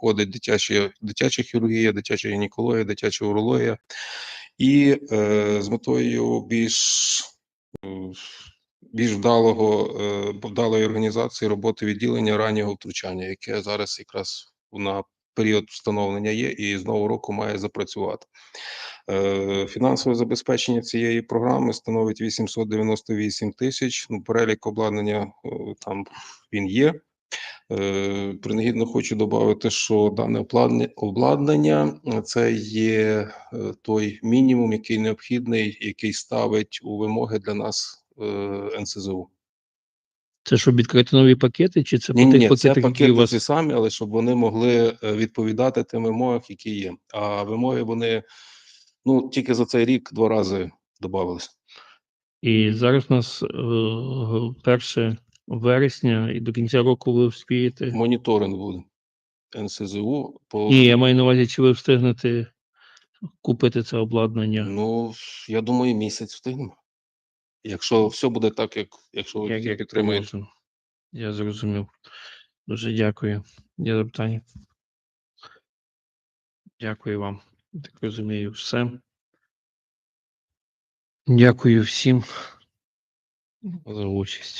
входить дитяча, дитяча хірургія, дитяча гінекологія, дитяча урологія. І е, з метою більш, більш вдалого, е, вдалої організації роботи відділення раннього втручання, яке зараз якраз на період встановлення є і з нового року має запрацювати. Е, Фінансове забезпечення цієї програми становить 898 тисяч. Ну, перелік обладнання е, там він є. Е, Принагідно хочу додати, що дане обладнання, е, це є е, той мінімум, який необхідний, який ставить у вимоги для нас НСЗУ. Це щоб відкрити нові пакети, чи це Ні, по ні, тих ні, це пакетах, які пакети у вас ті самі, але щоб вони могли відповідати тим вимогам, які є. А вимоги вони ну тільки за цей рік два рази додавалися. і зараз у нас перше вересня, і до кінця року ви вспієте. Моніторинг буде НСЗУ по Ні, я маю на увазі, чи ви встигнете купити це обладнання, ну я думаю, місяць встигнемо. Якщо все буде так, як якщо ви як, як підтримуєте. положено. Я зрозумів. Дуже дякую. Є запитання? Дякую вам. Так розумію, все. Дякую всім за участь.